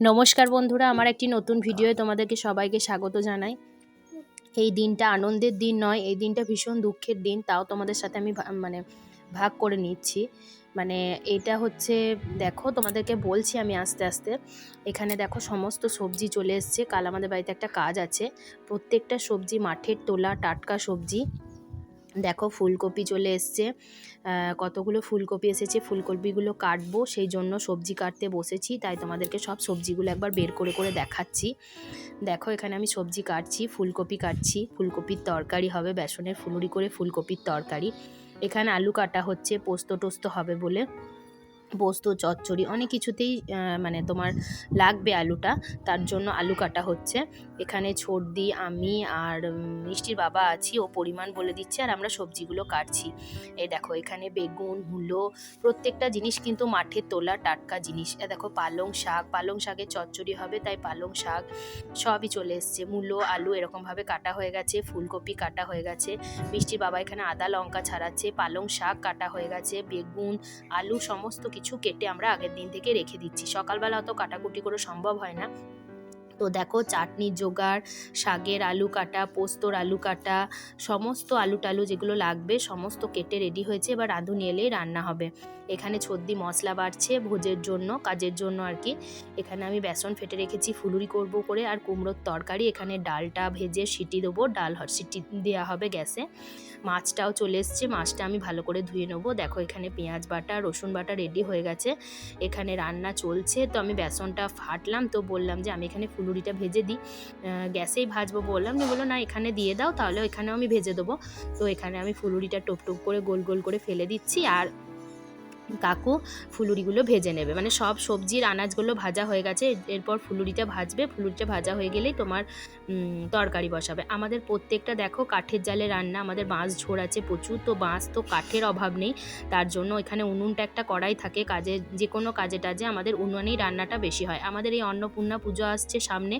নমস্কার বন্ধুরা, আমার একটি নতুন ভিডিওয়ে তোমাদেরকে সবাইকে স্বাগত জানাই। এই দিনটা আনন্দের দিন নয়, এই দিনটা ভীষণ দুঃখের দিন, তাও তোমাদের সাথে আমি মানে ভাগ করে নিচ্ছি। মানে এটা হচ্ছে, দেখো, তোমাদেরকে বলছি আমি আস্তে আস্তে। এখানে দেখো, সমস্ত সবজি চলে এসছে। কাল আমাদের বাড়িতে একটা কাজ আছে। প্রত্যেকটা সবজি, মাঠের তোলা, টাটকা সবজি। দেখো ফুলকপি চলে এসছে। কতগুলো ফুলকপি এসেছে, ফুলকপিগুলো কাটবো, সেই জন্য সবজি কাটতে বসেছি, তাই তোমাদেরকে সব সবজিগুলো একবার বের করে করে দেখাচ্ছি। দেখো, এখানে আমি সবজি কাটছি, ফুলকপি কাটছি, ফুলকপির তরকারি হবে, বেসনের ফুলুরি করে ফুলকপির তরকারি। এখানে আলু কাটা হচ্ছে পোস্ত টোস্ত হবে বলে। পোস্ত, চচ্চড়ি অনেক কিছুতেই মানে তোমার লাগবে আলুটা। তার জন্য আলু কাটা হচ্ছে। এখানে ছোটদি আমি আর মিষ্টির বাবা আছি। ও পরিমাণ বলে দিচ্ছে আর আমরা সবজিগুলো কাটছি। এই দেখো, এখানে বেগুন, মূলো, প্রত্যেকটা জিনিস কিন্তু মাঠে তোলা টাটকা জিনিস। এ দেখো, পালং শাক, পালং শাকের চচ্চড়ি হবে, তাই পালং শাক সবই চলে এসছে। মূলো, আলু এরকমভাবে কাটা হয়ে গেছে, ফুলকপি কাটা হয়ে গেছে। মিষ্টির বাবা এখানে আদা, লঙ্কা ছাড়াচ্ছে, পালং শাক কাটা হয়ে গেছে, বেগুন, আলু, সমস্ত কিছু কেটে আমরা আগের দিন থেকে রেখে দিচ্ছি। সকালবেলা অত কাটাকুটি করে সম্ভব হয় না। তো দেখো চাটনির জোগাড়, শাকের আলু কাটা, পোস্তর আলু কাটা, সমস্ত আলু টালু যেগুলো লাগবে সমস্ত কেটে রেডি হয়েছে। এবার রাঁধুনি এলেই রান্না হবে। এখানে ছদ্দি মশলা বাড়ছে ভোজের জন্য, কাজের জন্য আর কি। এখানে আমি বেসন ফেটে রেখেছি, ফুলুরি করব করে আর কুমড়োর তরকারি। এখানে ডালটা ভেজে সিটি দেবো, ডাল সিটি দেওয়া হবে গ্যাসে। মাছটাও চলে এসছে, মাছটা আমি ভালো করে ধুয়ে নেব। দেখো এখানে পেঁয়াজ বাটা, রসুন বাটা রেডি হয়ে গেছে। এখানে রান্না চলছে, তো আমি বেসনটা ফাটলাম, তো বললাম যে আমি এখানে ফুলুরিটা ভেজে দিই। গ্যাসেই ভাজবো বললাম যে, বলল না, এখানে দিয়ে দাও, তাহলে এখানেও আমি ভেজে দেবো। তো এখানে আমি ফুলুরিটা টোপ টোপ করে গোল গোল করে ফেলে দিচ্ছি, আর কাকু ফুলুরিগুলো ভেজে নেবে। মানে সব সবজির আনাজগুলো ভাজা হয়ে গেছে, এরপর ফুলুরিটা ভাজবে। ফুলুরিটা ভাজা হয়ে গেলেই তোমার তরকারি বসাবে। আমাদের প্রত্যেকটা দেখো কাঠের জালে রান্না, আমাদের বাঁশ ঝোড় আছে প্রচুর, তো বাঁশ তো কাঠের অভাব নেই। তার জন্য এখানে উনুনটা একটা কড়াই থাকে কাজে যে কোনো কাজে টাজে আমাদের উনুনেই রান্নাটা বেশি হয়। আমাদের এই অন্নপূর্ণা পুজো আসছে সামনে,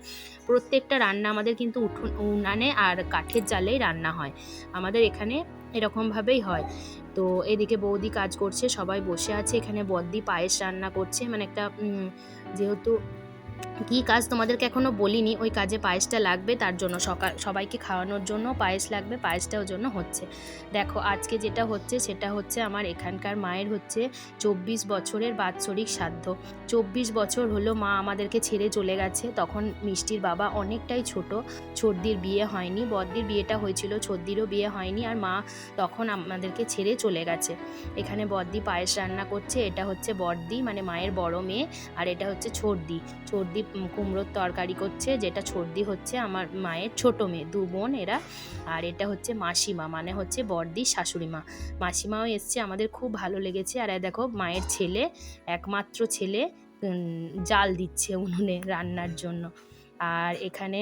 প্রত্যেকটা রান্না আমাদের কিন্তু উঠোন, উনানে আর কাঠের জালেই রান্না হয়। আমাদের এখানে এরকমভাবেই হয়। তো এদিকে বৌদি কাজ করছে, সবাই বসে আছে, এখানে বদ্দি পায়েস রান্না করছে। মানে একটা যেহেতু কি কাজ তোমাদেরকে এখনও বলিনি, ওই কাজে পায়েসটা লাগবে, তার জন্য সকাল সবাইকে খাওয়ানোর জন্য পায়েস লাগবে পায়েসটা ওর জন্য হচ্ছে। দেখো, আজকে যেটা হচ্ছে, সেটা হচ্ছে আমার এখানকার মায়ের হচ্ছে চব্বিশ বছরের বাৎসরিক সাধ্য। চব্বিশ বছর হলো মা আমাদেরকে ছেড়ে চলে গেছে, তখন মিষ্টির বাবা অনেকটাই ছোট ছোটদির বিয়ে হয়নি, বদ্দির বিয়েটা হয়েছিল ছোটদিরও বিয়ে হয়নি, আর মা তখন আমাদেরকে ছেড়ে চলে গেছে। এখানে বদ্দি পায়েস রান্না করছে, এটা হচ্ছে বড়দি মানে মায়ের বড় মেয়ে, আর এটা হচ্ছে ছোটদি ছোটদি উম, কুমড়োর তরকারি করছে যেটা সর্দি হচ্ছে আমার মায়ের ছোট মেয়ে দু বোন এরা। আর এটা হচ্ছে মাসিমা মানে হচ্ছে বড়দি শাশুড়ি মা। মাসিমাও এসছে আমাদের খুব ভালো লেগেছে। আর দেখো মায়ের ছেলে একমাত্র ছেলে জাল দিচ্ছে উনুনে রান্নার জন্য। আর এখানে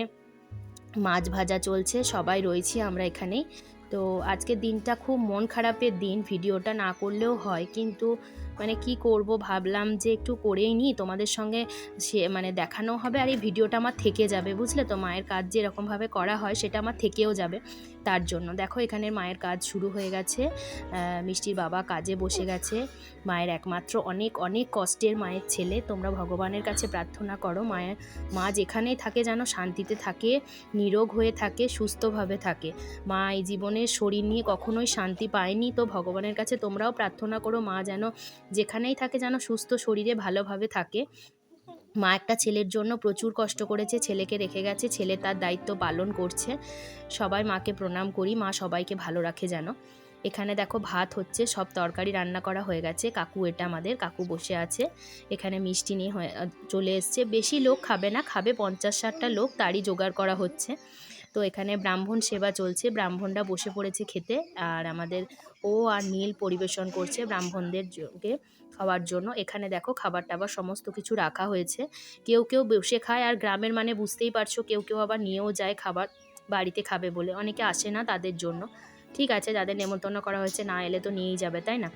মাছ ভাজা চলছে সবাই রয়েছি আমরা এখানেই। তো আজকের দিনটা খুব মন খারাপের দিন ভিডিওটা না করলেও হয়। কিন্তু মানে কি করব ভাবলাম যে একটু করেই নিই, তোমাদের সঙ্গে সে মানে দেখানো হবে আর এই ভিডিওটা আমার থেকে যাবে, বুঝলে তো? মায়ের কাজ যে এরকমভাবে করা হয় সেটা আমার থেকেও যাবে তার জন্য। দেখো এখানে মায়ের কাজ শুরু হয়ে গেছে মিষ্টির বাবা কাজে বসে গেছে। মায়ের একমাত্র অনেক অনেক কষ্টের মায়ের ছেলে। তোমরা ভগবানের কাছে প্রার্থনা করো মায়ের মা যেখানেই থাকে যেন শান্তিতে থাকে, নিরোগ হয়ে থাকে, সুস্থভাবে থাকে। মা এই জীবনের শরীর নিয়ে কখনোই শান্তি পায়নি তো ভগবানের কাছে তোমরাও প্রার্থনা করো, মা যেন যেখানেই থাকে যেন সুস্থ শরীরে ভালোভাবে থাকে। মা একটা ছেলের জন্য প্রচুর কষ্ট করেছে, ছেলেকে রেখে গেছে, ছেলে তার দায়িত্ব পালন করছে। সবাই মাকে প্রণাম করি, মা সবাইকে ভালো রাখে যেন। এখানে দেখো ভাত হচ্ছে, সব তরকারি রান্না করা হয়ে গেছে। কাকু এটা আমাদের, কাকু বসে আছে। এখানে মিষ্টি নিয়ে চলে এসছে। বেশি লোক খাবে না, খাবে পঞ্চাশ ষাটটা লোক, তারই জোগাড় করা হচ্ছে। তো এখানে ব্রাহ্মণ সেবা চলছে। ব্রাহ্মণরা বসে পড়েছে খেতে আর আমাদের ও আর নীল পরিবেশন করছে ব্রাহ্মণদের খাওয়ার জন্য। এখানে দেখো খাবার টাবার সমস্ত কিছু রাখা হয়েছে। কেউ কেউ বসে খায় আর গ্রামের মানে বুঝতেই পারছ, কেউ কেউ আবার নিয়েও যায় খাবার বাড়িতে খাবে বলে। অনেকে আসে না তাদের জন্য। ঠিক আছে, যাদের নেমন্তন্ন করা হয়েছে না এলে তো নিয়েই যাবে, তাই না?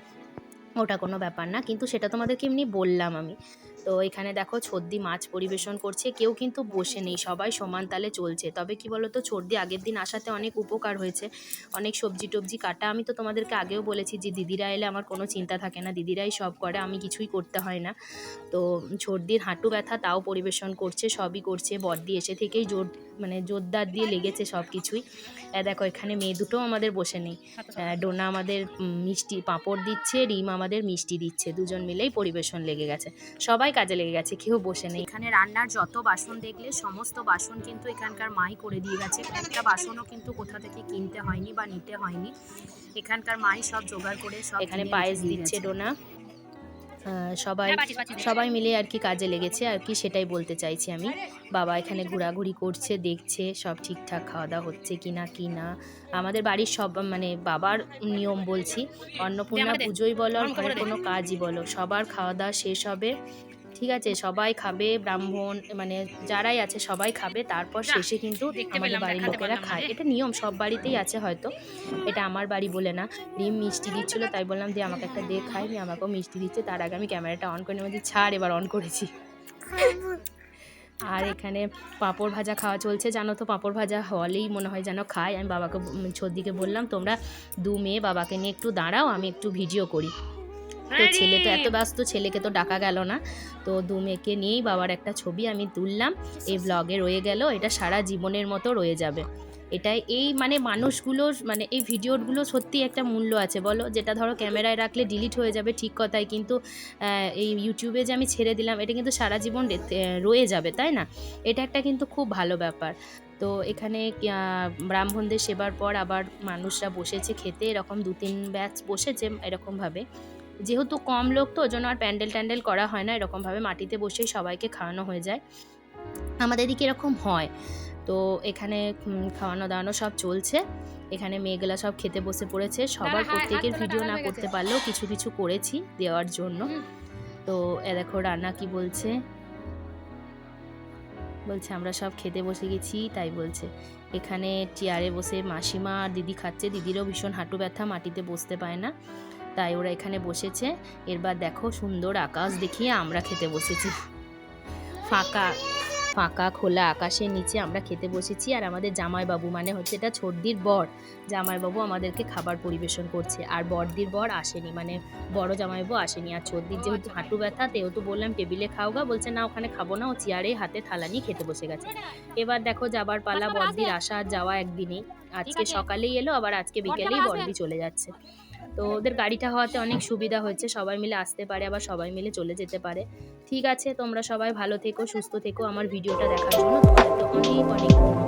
ওটা কোনো ব্যাপার না। কিন্তু সেটা তোমাদেরকে এমনি বললাম আমি। তো এখানে দেখো ছর্দি মাছ পরিবেশন করছে, কেউ কিন্তু বসে নেই, সবাই সমান তালে চলছে। তবে কি বলতো, ছর্দি আগের দিন আসাতে অনেক উপকার হয়েছে, অনেক সবজি টবজি কাটা। আমি তো তোমাদেরকে আগেও বলেছি যে দিদিরা এলে আমার কোনো চিন্তা থাকে না, দিদিরাই সব করে, আমি কিছুই করতে হয় না। তো ছর্দির হাঁটু ব্যথা তাও পরিবেশন করছে, সবই করছে বর্দি এসে থেকেই জোর মানে জোরদার দিয়ে লেগেছে সব কিছুই দেখো এখানে মেয়ে দুটো আমাদের বসে নেই। ডোনা আমাদের মিষ্টি পাঁপড় দিচ্ছে রিম আমাদের মিষ্টি দিচ্ছে। দুজন মিলেই পরিবেশন লেগে গেছে। সবাই কাজে লেগে গেছে কেউ বসে নেই। এখানে রান্নার যত বাসন দেখলে সমস্ত বাসন কিন্তু এখানকার মাই করে দিয়ে গেছে। একটা বাসনও কিন্তু কোথা থেকে কিনতে হয়নি বা নিতে হয়নি। এখানকার মাই সব জোগাড় করে সব এখানে পায়েস দিচ্ছে ডোনা। সবাই। সবাই মিলে আর কি কাজে লেগেছে আর কি সেটাই বলতে চাইছি আমি। বাবা এখানে ঘোরাঘুরি করছে দেখছে সব ঠিকঠাক খাওয়া দাওয়া হচ্ছে কি না কি না আমাদের বাড়ির সব মানে বাবার নিয়ম বলছি। অন্নপূর্ণা পুজোই বলো আর কোনো কাজই বলো। সবার খাওয়া দাওয়া শেষ হবে। ঠিক আছে সবাই খাবে ব্রাহ্মণ মানে যারাই আছে সবাই খাবে তারপর শেষে কিন্তু আমাদের বাড়ির লোকেরা খায়। এটা নিয়ম সব বাড়িতেই আছে হয়তো এটা আমার বাড়ি বলে না। রিম মিষ্টি দিচ্ছিল তাই বললাম দিয়ে আমাকে একটা দে খাই আমাকেও মিষ্টি দিচ্ছে। তার আগে আমি ক্যামেরাটা অন করে নিয়ে ছাড় এবার অন করেছি। আর এখানে পাঁপড় ভাজা খাওয়া চলছে জানো তো পাঁপড় ভাজা হলেই মনে হয় যেন খায়। আমি বাবাকে ছর্দিকে বললাম তোমরা দু মেয়ে বাবাকে নিয়ে একটু দাঁড়াও আমি একটু ভিডিও করি। তো ছেলে তো এত ব্যস্ত ছেলেকে তো ডাকা গেল না। তো দু মেয়েকে নিয়েই বাবার একটা ছবি আমি তুললাম। এই ব্লগে রয়ে গেল। এটা সারা জীবনের মতো রয়ে যাবে। এটাই এই মানে মানুষগুলোর মানে এই ভিডিওগুলো সত্যি একটা মূল্য আছে বলো? যেটা ধরো ক্যামেরায় রাখলে ডিলিট হয়ে যাবে ঠিক কথাই কিন্তু এই ইউটিউবে যে আমি ছেড়ে দিলাম এটা কিন্তু সারা জীবন রয়ে যাবে তাই না? এটা একটা কিন্তু খুব ভালো ব্যাপার। তো এখানে ব্রাহ্মণদের সেবার পর আবার মানুষরা বসেছে খেতে। এরকম দু তিন ব্যাচ বসেছে এরকমভাবে। যেহেতু কম লোক তো ওই জন্য আর প্যান্ডেল ট্যান্ডেল করা হয় না এরকমভাবে মাটিতে বসেই সবাইকে খাওয়ানো হয়ে যায়। আমাদের এদিকে এরকম হয়। তো এখানে খাওয়ানো দাওয়ানো সব চলছে। এখানে মেয়েগুলা সব খেতে বসে পড়েছে। সবার হাত প্রত্যেকের ভিডিও না করতে পারলেও কিছু কিছু করেছি দেওয়ার জন্য। তো এ দেখো রান্না কি বলছে? বলছে আমরা সব খেতে বসে গেছি। তাই বলছে এখানে চেয়ারে বসে মাসিমা আর দিদি খাচ্ছে। দিদিরও ভীষণ হাঁটু ব্যথা মাটিতে বসতে পায় না। তাই ওরা এখানে বসেছে। এরবার দেখো সুন্দর আকাশ দেখিয়ে আমরা খেতে বসেছি। ফাঁকা ফাঁকা খোলা আকাশের নিচে আমরা খেতে বসেছি। আর আমাদের জামাইবাবু মানে হচ্ছে এটা ছর্দির বর জামাইবাবু আমাদেরকে খাবার পরিবেশন করছে। আর বড়দির বর আসেনি মানে বড় জামাইবাবু আসেনি। আর ছর্দির যেহেতু হাঁটু ব্যথা তেহেতু বললাম টেবিলে খাও গা। বলছে না ওখানে খাব না। ও চেয়ারে হাতে থালা নিয়ে খেতে বসে গেছে। এবার দেখো যাবার পালা বড়দির আসা আর যাওয়া একদিনেই আজকে সকালেই এলো আবার আজকে বিকেলেই? বড়দি চলে যাচ্ছে। তো ওদের গাড়িটা হওয়াতে অনেক সুবিধা হয়েছে, সবাই মিলে আসতে পারে, আবার সবাই মিলে চলে যেতে পারে। ঠিক আছে, তোমরা সবাই ভালো থেকো, সুস্থ থেকো, আমার ভিডিওটা দেখার জন্য তো অনেক অনেক